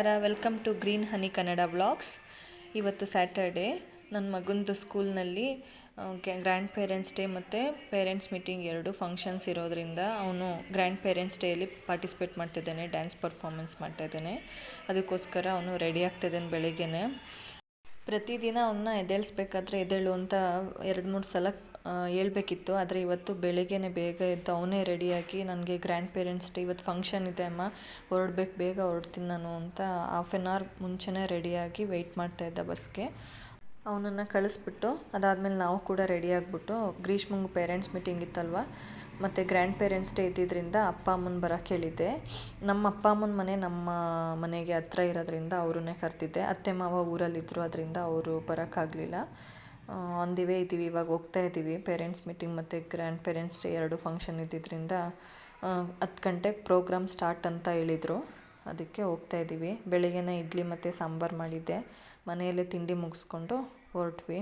ನಮಸ್ಕಾರ. Welcome to green honey Kannada vlogs ಇವತ್ತು Saturday ನನ್ನ ಮಗನದು ಸ್ಕೂಲ್ನಲ್ಲಿ ಗ್ರ್ಯಾಂಡ್ ಪೇರೆಂಟ್ಸ್ ಡೇ ಮತ್ತು ಪೇರೆಂಟ್ಸ್ ಮೀಟಿಂಗ್ ಎರಡು ಫಂಕ್ಷನ್ಸ್ ಇರೋದರಿಂದ ಅವನು ಗ್ರ್ಯಾಂಡ್ ಪೇರೆಂಟ್ಸ್ ಡೇಯಲ್ಲಿ ಪಾರ್ಟಿಸಿಪೇಟ್ ಮಾಡ್ತಿದ್ದಾನೆ ಡ್ಯಾನ್ಸ್ ಪರ್ಫಾರ್ಮೆನ್ಸ್ ಮಾಡ್ತಾಯಿದ್ದಾನೆ ಅದಕ್ಕೋಸ್ಕರ ಅವನು ರೆಡಿ ಆಗ್ತಿದ್ದಾನೆ ಬೆಳಿಗ್ಗೆನೆ. ಪ್ರತಿದಿನ ಅವನ್ನ ಎದ್ದೇಳಿಸ್ಬೇಕಾದ್ರೆ ಎದ್ದೇಳು ಅಂತ ಎರಡು ಮೂರು ಸಲ ಹೇಳ್ಬೇಕಿತ್ತು. ಆದರೆ ಇವತ್ತು ಬೆಳಿಗ್ಗೆನೆ ಬೇಗ ಎದ್ದು ಅವನೇ ರೆಡಿಯಾಗಿ ನನಗೆ ಗ್ರ್ಯಾಂಡ್ ಪೇರೆಂಟ್ಸ್ ಡೇ ಇವತ್ತು ಫಂಕ್ಷನ್ ಇದೆ ಅಮ್ಮ. ಹೊರಡ್ಬೇಕು, ಬೇಗ ಹೊರಡ್ತೀನಿ ನಾನು ಅಂತ ಹಾಫ್ ಆನ್ ಅವರ್ ಮುಂಚೆನೇ ರೆಡಿಯಾಗಿ ವೆಯ್ಟ್ ಮಾಡ್ತಾ ಇದ್ದ ಬಸ್ಗೆ ಅವನನ್ನು ಕಳಿಸ್ಬಿಟ್ಟು, ಅದಾದಮೇಲೆ ನಾವು ಕೂಡ ರೆಡಿ ಆಗಿಬಿಟ್ಟು ಗ್ರೀಷ್ಮಂಗೆ ಪೇರೆಂಟ್ಸ್ ಮೀಟಿಂಗ್ ಇತ್ತಲ್ವ? ಮತ್ತು ಗ್ರ್ಯಾಂಡ್ ಪೇರೆಂಟ್ಸ್ ಡೇ ಇದ್ದಿದ್ದರಿಂದ ಅಪ್ಪ, ಅಮ್ಮನ ಬರೋಕ್ಕೆ ಹೇಳಿದ್ದೆ. ನಮ್ಮ ಅಪ್ಪ, ಅಮ್ಮನ ಮನೆ ನಮ್ಮ ಮನೆಗೆ ಹತ್ರ ಇರೋದ್ರಿಂದ ಅವ್ರನ್ನೇ ಕರೆದಿದ್ದೆ. ಅತ್ತೆ, ಮಾವ ಊರಲ್ಲಿದ್ದರು ಅದರಿಂದ ಅವರು ಬರೋಕ್ಕಾಗಲಿಲ್ಲ ಆನ್ ದಿ ವೇ ಇದ್ದೀವಿ, ಇವಾಗ ಹೋಗ್ತಾ ಇದ್ದೀವಿ. ಪೇರೆಂಟ್ಸ್ ಮೀಟಿಂಗ್ ಮತ್ತು ಗ್ರ್ಯಾಂಡ್ ಪೇರೆಂಟ್ಸ್ ಡೇ ಎರಡು ಫಂಕ್ಷನ್ ಇದ್ದಿದ್ದರಿಂದ ಹತ್ತು ಗಂಟೆಗೆ ಪ್ರೋಗ್ರಾಮ್ ಸ್ಟಾರ್ಟ್ ಅಂತ ಹೇಳಿದರು. ಅದಕ್ಕೆ ಹೋಗ್ತಾ ಇದ್ದೀವಿ. ಬೆಳಿಗ್ಗೆನೇ ಇಡ್ಲಿ ಮತ್ತು ಸಾಂಬಾರು ಮಾಡಿದ್ದೆ. ಮನೆಯಲ್ಲೇ ತಿಂಡಿ ಮುಗಿಸ್ಕೊಂಡು ಹೊರಟ್ವಿ.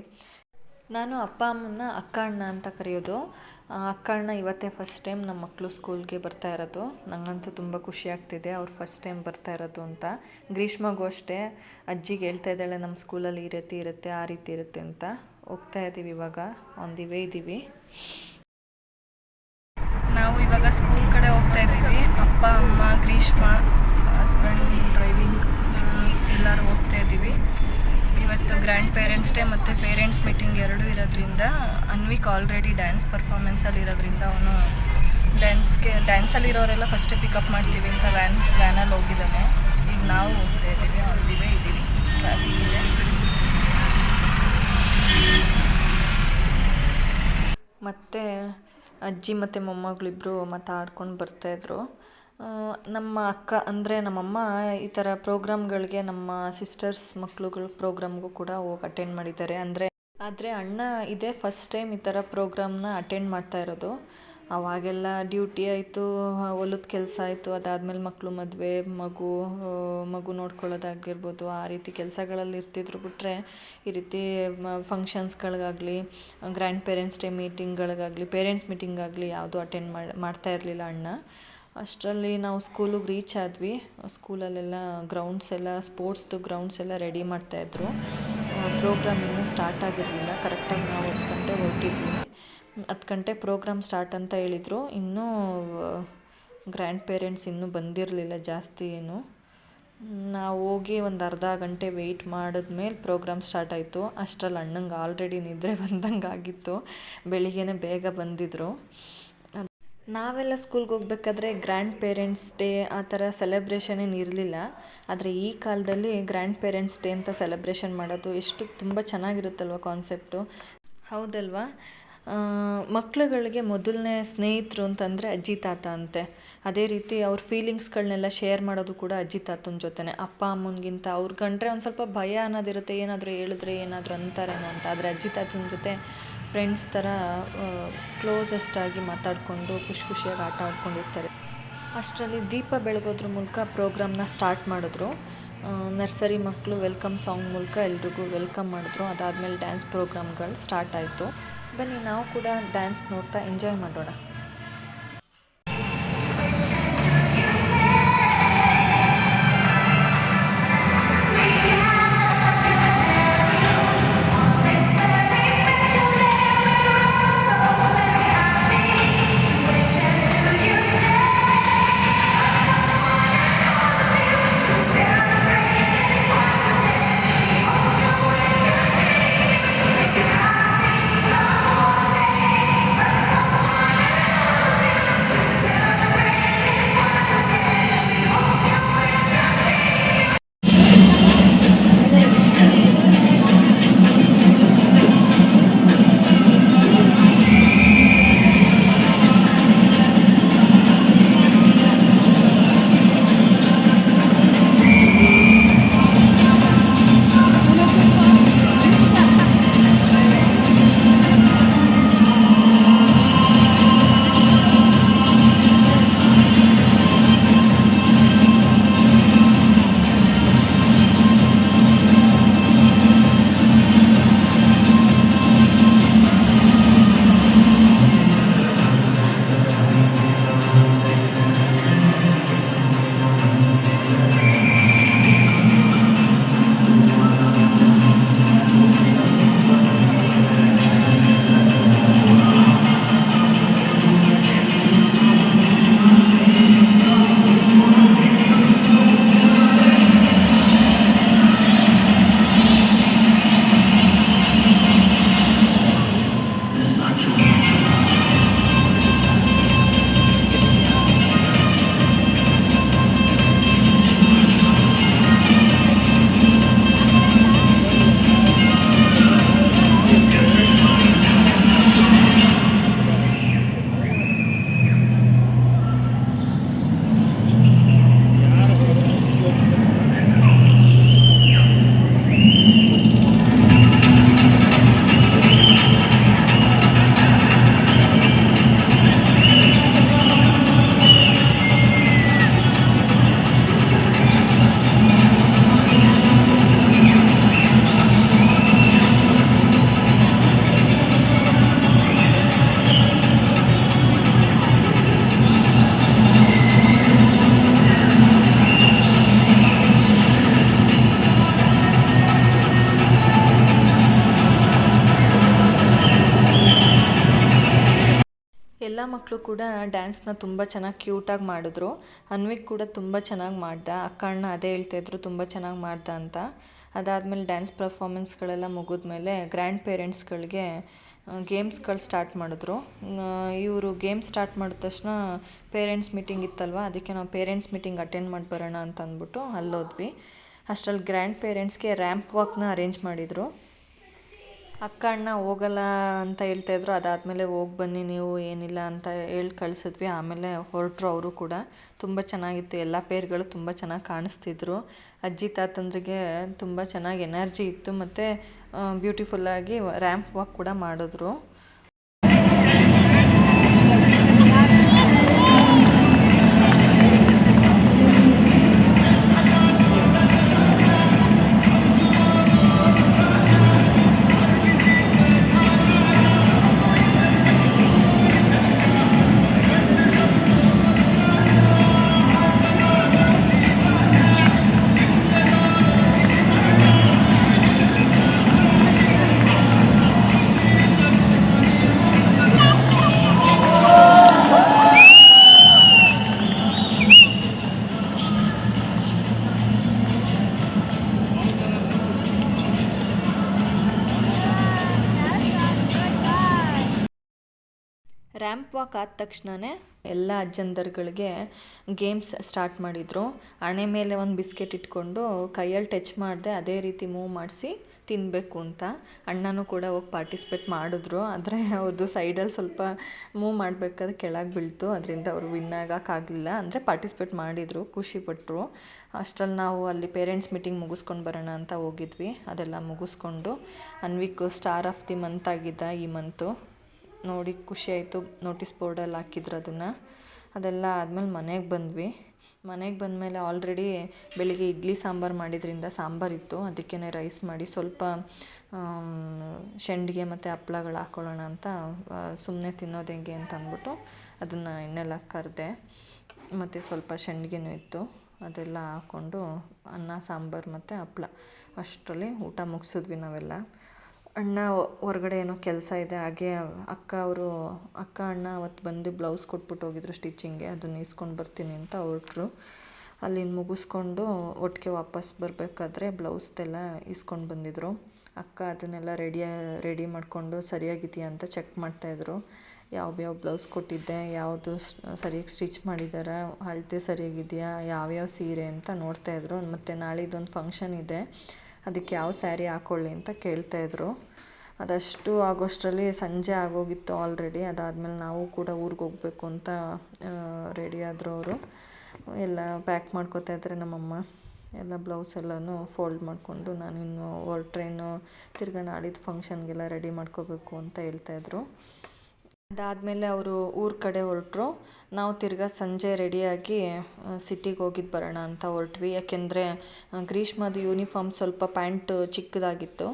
ನಾನು ಅಪ್ಪ ಅಮ್ಮನ ಅಕ್ಕ ಅಣ್ಣ ಅಂತ ಕರೆಯೋದು. ಅಕ್ಕ ಅಣ್ಣ ಇವತ್ತೇ ಫಸ್ಟ್ ಟೈಮ್ ನಮ್ಮ ಮಕ್ಕಳು ಸ್ಕೂಲ್ಗೆ ಬರ್ತಾ ಇರೋದು. ನನಗಂತೂ ತುಂಬ ಖುಷಿ ಆಗ್ತಿದೆ ಅವ್ರು ಫಸ್ಟ್ ಟೈಮ್ ಬರ್ತಾ ಇರೋದು ಅಂತ. ಗ್ರೀಷ್ಮಗೂ ಅಷ್ಟೇ. ಅಜ್ಜಿಗೆ ಹೇಳ್ತಾ ಇದ್ದಾಳೆ ನಮ್ಮ ಸ್ಕೂಲಲ್ಲಿ ಈ ರೀತಿ ಇರುತ್ತೆ, ಆ ರೀತಿ ಇರುತ್ತೆ ಅಂತ. ಹೋಗ್ತಾ ಇದ್ದೀವಿ ಇವಾಗ. ಆನ್ ದಿ ವೇ ಇದ್ದೀವಿ. ನಾವು ಇವಾಗ ಸ್ಕೂಲ್ ಕಡೆ ಹೋಗ್ತಾ ಇದ್ದೀವಿ. ಅಪ್ಪ, ಅಮ್ಮ, ಗ್ರೀಷ್ಮ ಹಸ್ಬೆಂಡ್ ಡ್ರೈವಿಂಗ್ ಎಲ್ಲರೂ ಹೋಗ್ತಾ ಇದ್ದೀವಿ. ಇವತ್ತು ಗ್ರ್ಯಾಂಡ್ ಪೇರೆಂಟ್ಸ್ ಡೇ ಮತ್ತು ಪೇರೆಂಟ್ಸ್ ಮೀಟಿಂಗ್ ಎರಡೂ ಇರೋದ್ರಿಂದ ಅನ್ವಿಕ್ ಆಲ್ರೆಡಿ ಡ್ಯಾನ್ಸ್ ಪರ್ಫಾರ್ಮೆನ್ಸಲ್ಲಿ ಇರೋದ್ರಿಂದ ಅವನು ಡ್ಯಾನ್ಸ್ಗೆ ಡ್ಯಾನ್ಸಲ್ಲಿರೋರೆಲ್ಲ ಫಸ್ಟೇ ಪಿಕಪ್ ಮಾಡ್ತೀವಿ ಅಂತ ವ್ಯಾನ್ ವ್ಯಾನಲ್ಲಿ ಹೋಗಿದ್ದಾನೆ. ಈಗ ನಾವು ಹೋಗ್ತಾ ಇದ್ದೀವಿ ಆನ್ ದಿ ವೇ ಇದ್ದೀವಿ. ಟ್ರಾಫಿಕ್ ಇದೆ. ಮತ್ತು ಅಜ್ಜಿ ಮತ್ತು ಮೊಮ್ಮಗಳಿಬ್ಬರು ಮಾತಾಡ್ಕೊಂಡು ಬರ್ತಾಯಿದ್ರು ಆ, ನಮ್ಮ ಅಕ್ಕ ಅಂದರೆ ನಮ್ಮಮ್ಮ ಈ ಥರ ಪ್ರೋಗ್ರಾಮ್ಗಳಿಗೆ ನಮ್ಮ ಸಿಸ್ಟರ್ಸ್ ಮಕ್ಳುಗಳ ಪ್ರೋಗ್ರಾಮ್ಗೂ ಕೂಡ ಹೋಗಿ ಅಟೆಂಡ್ ಮಾಡಿದ್ದಾರೆ. ಅಂದರೆ ಆದರೆ ಅಣ್ಣ ಇದೇ ಫಸ್ಟ್ ಟೈಮ್ ಈ ಥರ ಪ್ರೋಗ್ರಾಮ್ನ ಅಟೆಂಡ್ ಮಾಡ್ತಾ ಇರೋದು. ಅವಾಗೆಲ್ಲ ಡ್ಯೂಟಿ ಆಯಿತು ಹೊಲದ ಕೆಲಸ ಆಯಿತು, ಅದಾದಮೇಲೆ ಮಕ್ಕಳು ಮದುವೆ, ಮಗು ಮಗು ನೋಡ್ಕೊಳ್ಳೋದಾಗಿರ್ಬೋದು, ಆ ರೀತಿ ಕೆಲಸಗಳಲ್ಲಿ ಇರ್ತಿದ್ರು ಬಿಟ್ಟರೆ ಈ ರೀತಿ ಫಂಕ್ಷನ್ಸ್ಗಳಿಗಾಗಲಿ ಗ್ರ್ಯಾಂಡ್ ಪೇರೆಂಟ್ಸ್ ಡೇ ಮೀಟಿಂಗ್ಗಳಿಗಾಗಲಿ ಪೇರೆಂಟ್ಸ್ ಮೀಟಿಂಗ್ ಆಗಲಿ ಯಾವುದೂ ಅಟೆಂಡ್ ಮಾಡಿ, ಮಾಡ್ತಾ ಇರಲಿಲ್ಲ ಅಣ್ಣ. ಅಷ್ಟರಲ್ಲಿ ನಾವು ಸ್ಕೂಲಿಗೆ ರೀಚ್ ಆದ್ವಿ. ಸ್ಕೂಲಲ್ಲೆಲ್ಲ ಗ್ರೌಂಡ್ಸ್ ಎಲ್ಲ ಸ್ಪೋರ್ಟ್ಸ್ದು ಗ್ರೌಂಡ್ಸ್ ಎಲ್ಲ ರೆಡಿ ಮಾಡ್ತಾಯಿದ್ರು ಪ್ರೋಗ್ರಾಮ್ ಇನ್ನೂ ಸ್ಟಾರ್ಟ್ ಆಗಿರಲಿಲ್ಲ. ಕರೆಕ್ಟಾಗಿ ನಾವು ಒಂದು ಗಂಟೆ ಹೊರಟಿದ್ವಿ. ಹತ್ತು ಗಂಟೆ ಪ್ರೋಗ್ರಾಮ್ ಸ್ಟಾರ್ಟ್ ಅಂತ ಹೇಳಿದರು. ಇನ್ನೂ ಗ್ರ್ಯಾಂಡ್ ಪೇರೆಂಟ್ಸ್ ಇನ್ನೂ ಬಂದಿರಲಿಲ್ಲ ಜಾಸ್ತಿ ಏನು. ನಾವು ಹೋಗಿ ಒಂದು ಅರ್ಧ ಗಂಟೆ ವೆಯ್ಟ್ ಮಾಡಿದ್ಮೇಲೆ ಪ್ರೋಗ್ರಾಮ್ ಸ್ಟಾರ್ಟ್ ಆಯಿತು. ಅಷ್ಟರಲ್ಲಿ ಅಣ್ಣಂಗೆ ಆಲ್ರೆಡಿ ನಿದ್ರೆ ಬಂದಂಗೆ ಆಗಿತ್ತು. ಬೆಳಿಗ್ಗೆನೇ ಬೇಗ ಬಂದಿದ್ದರು ನಾವೆಲ್ಲ ಸ್ಕೂಲ್ಗೆ ಹೋಗ್ಬೇಕಾದ್ರೆ ಗ್ರ್ಯಾಂಡ್ ಪೇರೆಂಟ್ಸ್ ಡೇ ಆ ಥರ ಸೆಲೆಬ್ರೇಷನ್ ಏನು ಇರಲಿಲ್ಲ. ಆದರೆ ಈ ಕಾಲದಲ್ಲಿ ಗ್ರ್ಯಾಂಡ್ ಪೇರೆಂಟ್ಸ್ ಡೇ ಅಂತ ಸೆಲೆಬ್ರೇಷನ್ ಮಾಡೋದು ಎಷ್ಟು ತುಂಬ ಚೆನ್ನಾಗಿರುತ್ತಲ್ವ ಕಾನ್ಸೆಪ್ಟು. ಹೌದಲ್ವಾ? ಮಕ್ಳುಗಳಿಗೆ ಮೊದಲನೇ ಸ್ನೇಹಿತರು ಅಂತಂದರೆ ಅಜ್ಜಿ, ತಾತ ಅಂತೆ. ಅದೇ ರೀತಿ ಅವ್ರ ಫೀಲಿಂಗ್ಸ್ಗಳನ್ನೆಲ್ಲ ಶೇರ್ ಮಾಡೋದು ಕೂಡ ಅಜ್ಜಿ, ತಾತನ ಜೊತೆನೆ. ಅಪ್ಪ, ಅಮ್ಮನಿಗಿಂತ ಅವ್ರ ಕಂಡ್ರೆ ಒಂದು ಸ್ವಲ್ಪ ಭಯ ಅನ್ನೋದಿರುತ್ತೆ. ಏನಾದರೂ ಹೇಳಿದ್ರೆ ಏನಾದರೂ ಅಂತಾರೇನೋ ಅಂತ. ಆದರೆ ಅಜ್ಜಿ, ತಾತನ ಜೊತೆ ಫ್ರೆಂಡ್ಸ್ ಥರ ಕ್ಲೋಸೆಸ್ಟ್ ಆಗಿ ಮಾತಾಡಿಕೊಂಡು ಖುಷಿ ಖುಷಿಯಾಗಿ ಆಟ ಆಡ್ಕೊಂಡಿರ್ತಾರೆ. ಅಷ್ಟರಲ್ಲಿ ದೀಪ ಬೆಳಗೋದ್ರ ಮೂಲಕ ಪ್ರೋಗ್ರಾಮ್ನ ಸ್ಟಾರ್ಟ್ ಮಾಡಿದ್ರು. ನರ್ಸರಿ ಮಕ್ಕಳು ವೆಲ್ಕಮ್ ಸಾಂಗ್ ಮೂಲಕ ಎಲ್ರಿಗೂ ವೆಲ್ಕಮ್ ಮಾಡಿದ್ರು. ಅದಾದಮೇಲೆ ಡ್ಯಾನ್ಸ್ ಪ್ರೋಗ್ರಾಮ್ಗಳು ಸ್ಟಾರ್ಟ್ ಆಯಿತು. ಬನ್ನಿ, ನಾವು ಕೂಡ ಡ್ಯಾನ್ಸ್ ನೋಡ್ತಾ ಎಂಜಾಯ್ ಮಾಡೋಣ. ಎಲ್ಲ ಮಕ್ಕಳು ಕೂಡ ಡ್ಯಾನ್ಸ್ನ ತುಂಬ ಚೆನ್ನಾಗಿ ಕ್ಯೂಟಾಗಿ ಮಾಡಿದ್ರು. ಅನ್ವಿಕ್ ಕೂಡ ತುಂಬ ಚೆನ್ನಾಗಿ ಮಾಡ್ದೆ. ಅಕ್ಕ ಅಣ್ಣ ಅದೇ ಹೇಳ್ತಾಯಿದ್ರು ತುಂಬ ಚೆನ್ನಾಗಿ ಮಾಡ್ದೆ ಅಂತ. ಅದಾದಮೇಲೆ ಡ್ಯಾನ್ಸ್ ಪರ್ಫಾಮೆನ್ಸ್ಗಳೆಲ್ಲ ಮುಗಿದ್ಮೇಲೆ ಗ್ರ್ಯಾಂಡ್ ಪೇರೆಂಟ್ಸ್ಗಳಿಗೆ ಗೇಮ್ಸ್ಗಳು ಸ್ಟಾರ್ಟ್ ಮಾಡಿದ್ರು. ಇವರು ಗೇಮ್ ಸ್ಟಾರ್ಟ್ ಮಾಡಿದ ತಕ್ಷಣ ಪೇರೆಂಟ್ಸ್ ಮೀಟಿಂಗ್ ಇತ್ತಲ್ವ, ಅದಕ್ಕೆ ನಾವು ಪೇರೆಂಟ್ಸ್ ಮೀಟಿಂಗ್ ಅಟೆಂಡ್ ಮಾಡಿ ಬರೋಣ ಅಂತ ಅಂದ್ಬಿಟ್ಟು ಅಲ್ಲೋದ್ವಿ. ಅಷ್ಟರಲ್ಲಿ ಗ್ರ್ಯಾಂಡ್ ಪೇರೆಂಟ್ಸ್ಗೆ ರ್ಯಾಂಪ್ ವಾಕ್ನ ಅರೇಂಜ್ ಮಾಡಿದರು. ಅಕ್ಕ ಅಣ್ಣ ಹೋಗಲ್ಲ ಅಂತ ಹೇಳ್ತಾಯಿದ್ರು ಅದಾದಮೇಲೆ ಹೋಗಿ ಬನ್ನಿ ನೀವು, ಏನಿಲ್ಲ ಅಂತ ಹೇಳಿ ಕಳಿಸಿದ್ವಿ. ಆಮೇಲೆ ಹೊರಟ್ರು ಅವರು ಕೂಡ. ತುಂಬ ಚೆನ್ನಾಗಿತ್ತು. ಎಲ್ಲ ಪೇರ್ಗಳು ತುಂಬ ಚೆನ್ನಾಗಿ ಕಾಣಿಸ್ತಿದ್ರು. ಅಜ್ಜಿ ತಾತಂದ್ರಿಗೆ ತುಂಬ ಚೆನ್ನಾಗಿ ಎನರ್ಜಿ ಇತ್ತು. ಮತ್ತು ಬ್ಯೂಟಿಫುಲ್ಲಾಗಿ ರ್ಯಾಂಪ್ ವಾಕ್ ಕೂಡ ಮಾಡಿದ್ರು. ವಾಕ್ ಆದ ತಕ್ಷಣವೇ ಎಲ್ಲ ಅಜ್ಜಂದರ್ಗಳಿಗೆ ಗೇಮ್ಸ್ ಸ್ಟಾರ್ಟ್ ಮಾಡಿದರು. ಹಣೆ ಮೇಲೆ ಒಂದು ಬಿಸ್ಕೆಟ್ ಇಟ್ಕೊಂಡು ಕೈಯಲ್ಲಿ ಟಚ್ ಮಾಡಿದೆ ಅದೇ ರೀತಿ ಮೂವ್ ಮಾಡಿಸಿ ತಿನ್ನಬೇಕು ಅಂತ. ಅಣ್ಣನೂ ಕೂಡ ಹೋಗಿ ಪಾರ್ಟಿಸಿಪೇಟ್ ಮಾಡಿದ್ರು. ಆದರೆ ಅವ್ರದ್ದು ಸೈಡಲ್ಲಿ ಸ್ವಲ್ಪ ಮೂವ್ ಮಾಡಬೇಕಾದ್ರೆ ಕೆಳಗೆ ಬೀಳ್ತು. ಅದರಿಂದ ಅವರು ವಿನ್ ಆಗೋಕ್ಕಾಗಲಿಲ್ಲ. ಅಂದರೆ ಪಾರ್ಟಿಸಿಪೇಟ್ ಮಾಡಿದರು ಖುಷಿಪಟ್ಟರು ಅಷ್ಟರಲ್ಲಿ ನಾವು ಅಲ್ಲಿ ಪೇರೆಂಟ್ಸ್ ಮೀಟಿಂಗ್ ಮುಗಿಸ್ಕೊಂಡು ಬರೋಣ ಅಂತ ಹೋಗಿದ್ವಿ. ಅದೆಲ್ಲ ಮುಗಿಸ್ಕೊಂಡು Anvik star of the month ಆಗಿದ್ದ ಈ ಮಂತು ನೋಡಿ ಖುಷಿ ಆಯಿತು. ನೋಟಿಸ್ ಬೋರ್ಡಲ್ಲಿ ಹಾಕಿದ್ರು ಅದನ್ನು. ಅದೆಲ್ಲ ಆದಮೇಲೆ ಮನೆಗೆ ಬಂದ್ವಿ. ಮನೆಗೆ ಬಂದಮೇಲೆ ಆಲ್ರೆಡಿ ಬೆಳಿಗ್ಗೆ ಇಡ್ಲಿ ಸಾಂಬಾರು ಮಾಡಿದ್ರಿಂದ ಸಾಂಬಾರಿತ್ತು ಅದಕ್ಕೇ ರೈಸ್ ಮಾಡಿ ಸ್ವಲ್ಪ ಶೆಂಡಿಗೆ ಮತ್ತು ಹಪ್ಳಗಳು ಹಾಕ್ಕೊಳ್ಳೋಣ ಅಂತ ಸುಮ್ಮನೆ ತಿನ್ನೋದು ಹೆಂಗೆ ಅಂತ ಅಂದ್ಬಿಟ್ಟು ಅದನ್ನು ಎಣ್ಣೆಲ್ಲ ಕರೆದೆ ಮತ್ತು ಸ್ವಲ್ಪ ಶೆಂಡಿಗೆನೂ ಇತ್ತು. ಅದೆಲ್ಲ ಹಾಕ್ಕೊಂಡು ಅನ್ನ, ಸಾಂಬಾರು ಮತ್ತು ಹಪ್ಳ. ಅಷ್ಟರಲ್ಲಿ ಊಟ ಮುಗಿಸಿದ್ವಿ ನಾವೆಲ್ಲ. ಅಣ್ಣ ಹೊರ್ಗಡೆ ಏನೋ ಕೆಲಸ ಇದೆ, ಹಾಗೆ ಅಕ್ಕ ಅವರು, ಅಕ್ಕ ಅಣ್ಣ ಅವತ್ತು ಬಂದು ಬ್ಲೌಸ್ ಕೊಟ್ಬಿಟ್ಟು ಹೋಗಿದ್ರು ಸ್ಟಿಚಿಂಗ್ಗೆ, ಅದನ್ನ ಇಸ್ಕೊಂಡು ಬರ್ತೀನಿ ಅಂತ ಹೊರಟ್ರು. ಅಲ್ಲಿಂದ ಮುಗಿಸ್ಕೊಂಡು ಒಟ್ಟಿಗೆ ವಾಪಸ್ ಬರಬೇಕಾದ್ರೆ ಬ್ಲೌಸ್ದೆಲ್ಲ ಇಸ್ಕೊಂಡು ಬಂದಿದ್ದರು ಅಕ್ಕ ಅದನ್ನೆಲ್ಲ ರೆಡಿ ರೆಡಿ ಮಾಡಿಕೊಂಡು ಸರಿಯಾಗಿದೆಯಾ ಅಂತ ಚೆಕ್ ಮಾಡ್ತಾಯಿದ್ರು ಯಾವ್ಯಾವ ಬ್ಲೌಸ್ ಕೊಟ್ಟಿದ್ದೆ, ಯಾವುದು ಸರಿಯಾಗಿ ಸ್ಟಿಚ್ ಮಾಡಿದ್ದಾರೆ ಅಳತೆ ಸರಿಯಾಗಿದೆಯಾ ಯಾವ್ಯಾವ ಸೀರೆ ಅಂತ ನೋಡ್ತಾಯಿದ್ರು ಮತ್ತು ನಾಳಿದ್ದೊಂದು ಫಂಕ್ಷನ್ ಇದೆ. ಅದಕ್ಕೆ ಯಾವ ಸ್ಯಾರಿ ಹಾಕ್ಕೊಳ್ಳಿ ಅಂತ ಕೇಳ್ತಾಯಿದ್ರು ಅದಷ್ಟು ಆಗೋಷ್ಟರಲ್ಲಿ ಸಂಜೆ ಆಗೋಗಿತ್ತು ಆಲ್ರೆಡಿ ಅದಾದಮೇಲೆ ನಾವು ಕೂಡ ಊರಿಗೆ ಹೋಗಬೇಕು ಅಂತ ರೆಡಿ ಆದರು ಅವರು. ಎಲ್ಲ ಪ್ಯಾಕ್ ಮಾಡ್ಕೋತಾ ಇದ್ದಾರೆ ನಮ್ಮಮ್ಮ. ಎಲ್ಲ ಬ್ಲೌಸ್ ಎಲ್ಲನೂ ಫೋಲ್ಡ್ ಮಾಡಿಕೊಂಡು ನಾನು ಇನ್ನು ಹೊರಟ್ರೇನು ತಿರ್ಗಾ ನಾಳಿದ್ದು ಫಂಕ್ಷನ್ಗೆಲ್ಲ ರೆಡಿ ಮಾಡ್ಕೋಬೇಕು ಅಂತ ಹೇಳ್ತಾಯಿದ್ರು ಅದಾದಮೇಲೆ ಅವರು ಊರ ಕಡೆ ಹೊರಟ್ರು. ನಾವು ತಿರ್ಗಾ ಸಂಜೆ ರೆಡಿಯಾಗಿ ಸಿಟಿಗೆ ಹೋಗಿದ್ದು ಬರೋಣ ಅಂತ ಹೊರಟ್ವಿ. ಯಾಕೆಂದರೆ ಗ್ರೀಷ್ಮದ ಯೂನಿಫಾರ್ಮ್ ಸ್ವಲ್ಪ ಪ್ಯಾಂಟ್ ಚಿಕ್ಕದಾಗಿತ್ತು.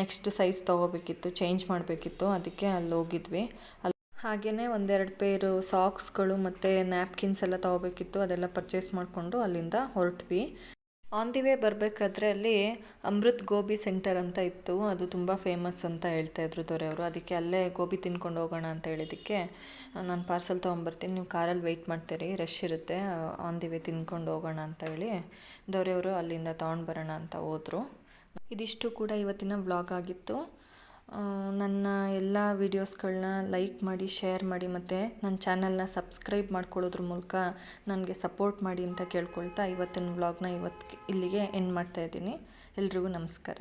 ನೆಕ್ಸ್ಟ್ ಸೈಜ್ ತೊಗೋಬೇಕಿತ್ತು, ಚೇಂಜ್ ಮಾಡಬೇಕಿತ್ತು. ಅದಕ್ಕೆ ಅಲ್ಲಿ ಹೋಗಿದ್ವಿ. ಅಲ್ಲಿ ಹಾಗೆಯೇ ಒಂದೆರಡು ಪೇರು ಸಾಕ್ಸ್ಗಳು ಮತ್ತು ನ್ಯಾಪ್ಕಿನ್ಸ್ ಎಲ್ಲ ತೊಗೋಬೇಕಿತ್ತು. ಅದೆಲ್ಲ ಪರ್ಚೇಸ್ ಮಾಡಿಕೊಂಡು ಅಲ್ಲಿಂದ ಹೊರಟ್ವಿ. ಆನ್ ದಿ ವೇ ಬರಬೇಕಾದ್ರೆ ಅಲ್ಲಿ ಅಮೃತ್ ಗೋಬಿ ಸೆಂಟರ್ ಅಂತ ಇತ್ತು. ಅದು ತುಂಬ ಫೇಮಸ್ ಅಂತ ಹೇಳ್ತಾ ಇದ್ರು ದೊರೆಯವರು ಅದಕ್ಕೆ ಅಲ್ಲೇ ಗೋಬಿ ತಿನ್ಕೊಂಡು ಹೋಗೋಣ ಅಂತ ಹೇಳಿದ್ದಕ್ಕೆ ನಾನು ಪಾರ್ಸಲ್ ತೊಗೊಂಬರ್ತೀನಿ. ನೀವು ಕಾರಲ್ಲಿ ವೆಯ್ಟ್ ಮಾಡ್ತೀರಿ. ರಶ್ ಇರುತ್ತೆ. ಆನ್ ದಿ ವೇ ತಿನ್ಕೊಂಡು ಹೋಗೋಣ ಅಂತ ಹೇಳಿ ದೊರೆಯವರು ಅಲ್ಲಿಂದ ತೊಗೊಂಡು ಬರೋಣ ಅಂತ ಹೋದರು. ಇದಿಷ್ಟು ಕೂಡ ಇವತ್ತಿನ ವ್ಲಾಗ್ ಆಗಿತ್ತು. ನನ್ನ ಎಲ್ಲ ವೀಡಿಯೋಸ್ಗಳನ್ನ ಲೈಕ್ ಮಾಡಿ, ಶೇರ್ ಮಾಡಿ ಮತ್ತು ನನ್ನ ಚಾನಲ್ನ ಸಬ್ಸ್ಕ್ರೈಬ್ ಮಾಡ್ಕೊಳ್ಳೋದ್ರ ಮೂಲಕ ನನಗೆ ಸಪೋರ್ಟ್ ಮಾಡಿ ಅಂತ ಕೇಳ್ಕೊಳ್ತಾ ಇವತ್ತಿನ ವ್ಲಾಗ್ನ ಇವತ್ತು ಇಲ್ಲಿಗೆ ಎಂಡ್ ಮಾಡ್ತಾಯಿದ್ದೀನಿ ಎಲ್ರಿಗೂ ನಮಸ್ಕಾರ.